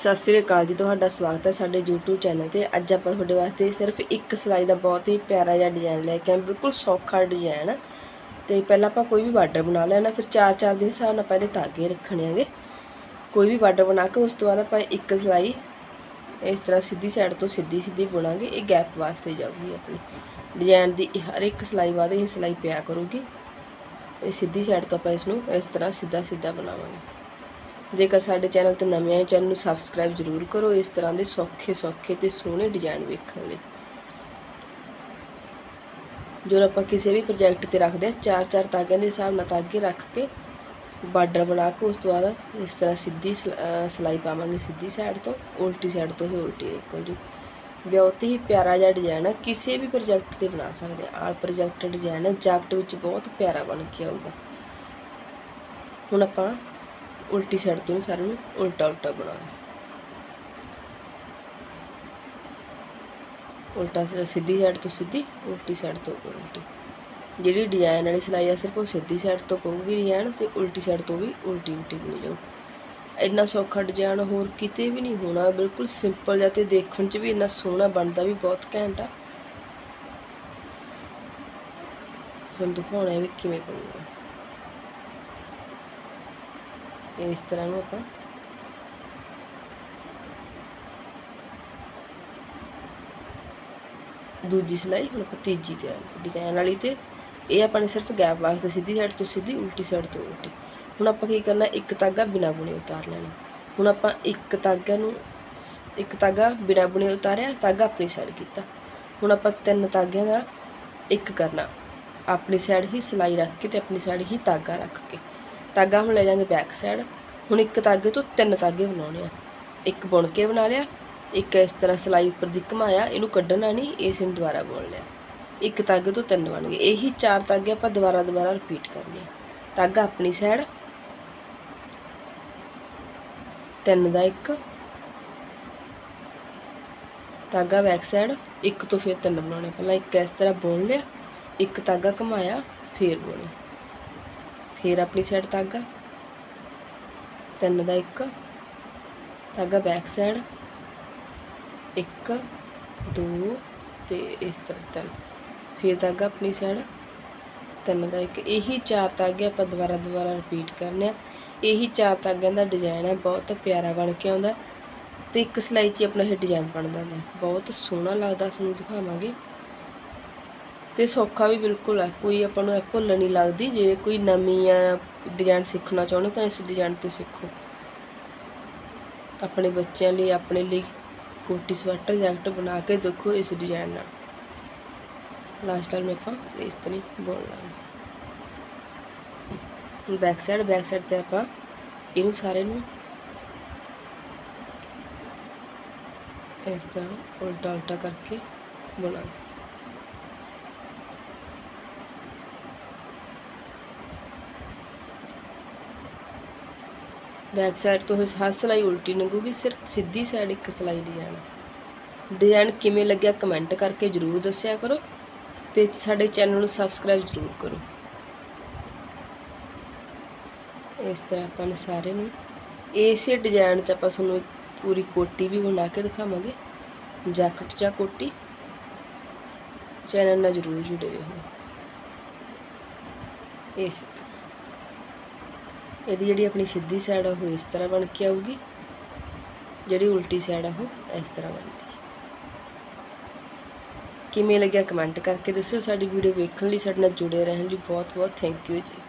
ਸਤਿ ਸ੍ਰੀ ਅਕਾਲ ਜੀ, ਤੁਹਾਡਾ ਸਵਾਗਤ ਹੈ ਸਾਡੇ YouTube ਚੈਨਲ ਤੇ। ਅੱਜ ਆਪਾਂ ਤੁਹਾਡੇ ਵਾਸਤੇ ਸਿਰਫ ਇੱਕ ਸਿਲਾਈ ਦਾ ਬਹੁਤ ਹੀ ਪਿਆਰਾ ਜਿਹਾ ਡਿਜ਼ਾਈਨ ਲੈ ਕੇ ਆਏ ਬਿਲਕੁਲ ਸੌਖਾ ਡਿਜ਼ਾਈਨ ਤੇ ਪਹਿਲਾਂ ਆਪਾਂ ਕੋਈ ਵੀ ਬਾਰਡਰ ਬਣਾ ਲੈਣਾ, ਫਿਰ ਚਾਰ ਚਾਰ ਦੇ ਹਿਸਾਬ ਨਾਲ ਪਹਿਲੇ ਧਾਗੇ ਰੱਖਣੇ ਹੈਗੇ। ਕੋਈ ਵੀ ਬਾਰਡਰ ਬਣਾ ਕੇ ਉਸ ਤੋਂ ਬਾਅਦ ਆਪਾਂ ਇੱਕ ਸਿਲਾਈ ਇਸ ਤਰ੍ਹਾਂ ਸਿੱਧੀ ਸਾਈਡ ਤੋਂ ਸਿੱਧੀ ਸਿੱਧੀ ਬੁਣਾਂਗੇ, ਇਹ ਗੈਪ ਵਾਸਤੇ ਜਾਊਗੀ ਆਪਣੀ। ਡਿਜ਼ਾਈਨ ਦੀ ਹਰ ਇੱਕ ਸਿਲਾਈ ਬਾਅਦ ਇਹ ਸਿਲਾਈ ਪਿਆ ਕਰੂਗੀ। ਇਹ ਸਿੱਧੀ ਸਾਈਡ ਤੋਂ ਆਪਾਂ ਇਸ ਨੂੰ ਇਸ ਤਰ੍ਹਾਂ ਸਿੱਧਾ ਸਿੱਧਾ ਬਣਾਵਾਂਗੇ। ਜੇਕਰ ਸਾਡੇ ਚੈਨਲ ਤੇ ਨਵੇਂ ਆਏ ਚੈਨਲ ਨੂੰ ਸਬਸਕ੍ਰਾਈਬ ਜ਼ਰੂਰ ਕਰੋ, ਇਸ ਤਰ੍ਹਾਂ ਦੇ ਸੌਖੇ ਸੌਖੇ ਤੇ ਸੋਹਣੇ ਡਿਜ਼ਾਈਨ ਵੇਖਣ ਲਈ। ਜੋ ਆਪਾਂ ਕਿਸੇ ਵੀ ਪ੍ਰੋਜੈਕਟ ਤੇ ਰੱਖਦੇ ਆ ਚਾਰ ਚਾਰ ਤਾਗਿਆਂ ਦੇ ਹਿਸਾਬ ਨਾਲ ਤਾਗੇ ਰੱਖ ਕੇ ਬਾਰਡਰ ਬਣਾ ਕੇ ਉਸ ਤੋਂ ਬਾਅਦ ਇਸ ਤਰ੍ਹਾਂ ਸਿੱਧੀ ਸਲਾਈ ਪਾਵਾਂਗੇ ਸਿੱਧੀ ਸਾਈਡ ਤੋਂ, ਉਲਟੀ ਸਾਈਡ ਤੋਂ ਹੀ ਉਲਟੀ ਨਿਕਲ ਜੂ ਬਹੁਤ ਹੀ ਪਿਆਰਾ ਜਿਹਾ ਡਿਜ਼ਾਈਨ ਹੈ ਕਿਸੇ ਵੀ ਪ੍ਰੋਜੈਕਟ ਤੇ ਬਣਾ ਸਕਦੇ ਆ ਆਲ ਪ੍ਰੋਜੈਕਟ ਡਿਜ਼ਾਈਨ ਹੈ ਜੈਕਟ ਵਿੱਚ ਬਹੁਤ ਪਿਆਰਾ ਬਣ ਕੇ ਆਊਗਾ। ਹੁਣ ਆਪਾਂ ਉਲਟੀ ਸਾਈਡ ਤੋਂ ਵੀ ਸਾਰੇ ਨੂੰ ਉਲਟਾ ਉਲਟਾ ਬਣਾਉਣਾ ਉਲਟਾ ਸਿੱਧੀ ਸਾਈਡ ਤੋਂ ਸਿੱਧੀ, ਉਲਟੀ ਸਾਈਡ ਤੋਂ ਉਲਟੀ। ਜਿਹੜੀ ਡਿਜ਼ਾਈਨ ਵਾਲੀ ਸਿਲਾਈ ਆ, ਸਿਰਫ ਉਹ ਸਿੱਧੀ ਸਾਈਡ ਤੋਂ ਪਊਗੀ ਡਿਜ਼ਾਈਨ ਤੇ ਉਲਟੀ ਸਾਈਡ ਤੋਂ ਵੀ ਉਲਟੀ ਉਲਟੀ ਬਣੀ ਜਾਊ। ਇੰਨਾ ਸੌਖਾ ਡਿਜ਼ਾਈਨ ਹੋਰ ਕਿਤੇ ਵੀ ਨਹੀਂ ਹੋਣਾ, ਬਿਲਕੁਲ ਸਿੰਪਲ ਜਿਹਾ ਤੇ ਦੇਖਣ 'ਚ ਵੀ ਇੰਨਾ ਸੋਹਣਾ ਬਣਦਾ ਵੀ ਬਹੁਤ ਘੈਂਟ ਆ। ਤੁਹਾਨੂੰ ਦਿਖਾਉਣਾ ਵੀ ਕਿਵੇਂ ਬਣੂਗਾ। ਇਸ ਤਰ੍ਹਾਂ ਨੂੰ ਆਪਾਂ ਦੂਜੀ ਸਿਲਾਈ ਹੁਣ ਆਪਾਂ ਤੀਜੀ ਤੇ ਡਿਜ਼ਾਈਨ ਵਾਲੀ ਤੇ ਇਹ ਆਪਾਂ ਨੇ ਸਿਰਫ ਗੈਪ ਵਾਸਤੇ ਸਿੱਧੀ ਸਾਈਡ ਤੋਂ ਸਿੱਧੀ ਉਲਟੀ ਸਾਈਡ ਤੋਂ ਉਲਟੀ ਹੁਣ ਆਪਾਂ ਕੀ ਕਰਨਾ ਇੱਕ ਤਾਗਾ ਬਿਨਾ ਬੁਣੇ ਉਤਾਰ ਲੈਣਾ ਹੁਣ ਆਪਾਂ ਇੱਕ ਤਾਗਾ ਨੂੰ ਇੱਕ ਤਾਗਾ ਬਿਨਾ ਬੁਣੇ ਉਤਾਰਿਆ ਤਾਗਾ ਆਪਣੀ ਸਾਈਡ ਕੀਤਾ ਹੁਣ ਆਪਾਂ ਤਿੰਨ ਤਾਗਿਆਂ ਦਾ ਇੱਕ ਕਰਨਾ ਆਪਣੀ ਸਾਈਡ ਹੀ ਸਿਲਾਈ ਰੱਖ ਕੇ ਤੇ ਆਪਣੀ ਸਾਈਡ ਹੀ ਤਾਗਾ ਰੱਖ ਕੇ ਤਾਗਾ ਹੁਣ ਲੈ ਜਾਾਂਗੇ ਬੈਕ ਸਾਈਡ ਹੁਣ ਇੱਕ ਤਾਗੇ ਤੋਂ ਤਿੰਨ ਤਾਗੇ ਬਣਾਉਣੇ ਆ। ਇੱਕ ਬੁਣ ਕੇ ਬਣਾ ਲਿਆ, ਇੱਕ ਇਸ ਤਰ੍ਹਾਂ ਸਲਾਈ ਉੱਪਰ ਦੀ ਘਮਾਇਆ, ਇਹਨੂੰ ਕੱਢਣਾ ਨਹੀਂ ਇਸ ਨੂੰ ਦੁਬਾਰਾ ਬੁਣ ਲਿਆ। ਇੱਕ ਤਾਗੇ ਤੋਂ ਤਿੰਨ ਬਣ ਗਏ। ਇਹੀ ਚਾਰ ਤਾਗੇ ਆਪਾਂ ਦੁਬਾਰਾ ਦੁਬਾਰਾ ਰਿਪੀਟ ਕਰਨੇ ਆ। ਤਾਗਾ ਆਪਣੀ ਸਾਈਡ ਤਿੰਨ ਦਾ ਇੱਕ। ਤਾਗਾ ਬੈਕ ਸਾਈਡ ਇੱਕ ਤੋਂ ਫਿਰ ਤਿੰਨ ਬਣਾਉਣੇ ਪਹਿਲਾਂ ਇੱਕ ਇਸ ਤਰ੍ਹਾਂ ਬੁਣ ਲਿਆ, ਇੱਕ ਤਾਗਾ ਘਮਾਇਆ, ਫਿਰ ਬੁਣੇ ਫੇਰ ਆਪਣੀ ਸਾਈਡ ਤਾਗਾ ਤਿੰਨ ਦਾ ਇੱਕ ਤਾਗਾ ਬੈਕ ਸਾਈਡ ਇੱਕ, ਦੋ ਤੇ ਇਸ ਤਰ੍ਹਾਂ ਤਿੰਨ। ਫਿਰ ਤਾਗਾ ਆਪਣੀ ਸਾਈਡ ਤਿੰਨ ਦਾ ਇੱਕ। ਇਹੀ ਚਾਰ ਤਾਗੇ ਆਪਾਂ ਦੁਬਾਰਾ ਦੁਬਾਰਾ ਰਿਪੀਟ ਕਰਨੇ ਆ। ਇਹੀ ਚਾਰ ਧਾਗਿਆਂ ਦਾ ਡਿਜ਼ਾਈਨ ਹੈ ਬਹੁਤ ਪਿਆਰਾ ਬਣ ਕੇ ਆਉਂਦਾ। ਤੇ ਇੱਕ ਸਲਾਈ 'ਚ ਆਪਣਾ ਇਹ ਡਿਜ਼ਾਈਨ ਬਣ ਜਾਂਦਾ ਬਹੁਤ ਸੋਹਣਾ ਲੱਗਦਾ, ਤੁਹਾਨੂੰ ਦਿਖਾਵਾਂਗੇ। ਤੇ ਸੌਖਾ ਵੀ ਬਿਲਕੁਲ ਹੈ। ਕੋਈ ਆਪਾਂ ਨੂੰ ਇਹ ਭੁੱਲ ਨਹੀਂ ਲੱਗਦੀ, ਜੇ ਕੋਈ ਨਵੀਂ ਆ ਡਿਜ਼ਾਈਨ ਸਿੱਖਣਾ ਚਾਹੁੰਦੇ ਤਾਂ ਇਸ ਡਿਜ਼ਾਈਨ ਤੋਂ ਸਿੱਖੋ। ਆਪਣੇ ਬੱਚਿਆਂ ਲਈ, ਆਪਣੇ ਲਈ ਕੋਟੀ ਸਵੈਟਰ, ਜੈਕਟ ਬਣਾ ਕੇ ਦੇਖੋ ਇਸ ਡਿਜ਼ਾਈਨ ਨਾਲ। ਲਾਸਟ ਟਾਈਮ ਆਪਾਂ ਇਸ ਤਰ੍ਹਾਂ ਬੋਲ ਲਾਂਗੇ। ਬੈਕ ਸਾਈਡ ਬੈਕ ਸਾਈਡ ਤੇ ਆਪਾਂ ਇਹਨੂੰ ਸਾਰੇ ਨੂੰ ਇਸ ਤਰ੍ਹਾਂ ਉਲਟਾ ਉਲਟਾ ਕਰਕੇ ਬਣਾਉਂਗੇ ਬੈਕ ਸਾਈਡ ਤੋਂ ਹਰ ਸਲਾਈ ਉਲਟੀ ਲੰਘੂਗੀ, ਸਿਰਫ ਸਿੱਧੀ ਸਾਈਡ ਇੱਕ ਸਲਾਈ ਦੀ ਜਾਣਾ। ਡਿਜ਼ਾਈਨ ਕਿਵੇਂ ਲੱਗਿਆ ਕਮੈਂਟ ਕਰਕੇ ਜਰੂਰ ਦੱਸਿਆ ਕਰੋ ਤੇ ਸਾਡੇ ਚੈਨਲ ਨੂੰ ਸਬਸਕ੍ਰਾਈਬ ਜਰੂਰ ਕਰੋ। ਇਸ ਤਰ੍ਹਾਂ ਆਪਾਂ ਨੇ ਸਾਰੇ ਨੂੰ ਇਸੇ ਡਿਜ਼ਾਈਨ 'ਚ ਆਪਾਂ ਤੁਹਾਨੂੰ ਪੂਰੀ ਕੋਟੀ ਵੀ ਬਣਾ ਕੇ ਦਿਖਾਵਾਂਗੇ, ਜੈਕਟ ਜਾਂ ਕੋਟੀ। ਚੈਨਲ ਨਾਲ ਜਰੂਰ ਜੁੜੇ ਰਹੋ। ਇਸ ਤਰ੍ਹਾਂ। ਇਹਦੀ ਜਿਹੜੀ ਆਪਣੀ ਸਿੱਧੀ ਸਾਈਡ ਆ, ਉਹ ਇਸ ਤਰ੍ਹਾਂ ਬਣ ਕੇ ਆਊਗੀ। ਜਿਹੜੀ ਉਲਟੀ ਸਾਈਡ ਆ, ਉਹ ਇਸ ਤਰ੍ਹਾਂ ਬਣਦੀ। ਕਿਵੇਂ ਲੱਗਿਆ ਕਮੈਂਟ ਕਰਕੇ ਦੱਸਿਓ। ਸਾਡੀ ਵੀਡੀਓ ਵੇਖਣ ਲਈ ਸਾਡੇ ਨਾਲ ਜੁੜੇ ਰਹਿਣ ਲਈ ਬਹੁਤ ਬਹੁਤ ਥੈਂਕ ਯੂ ਜੀ।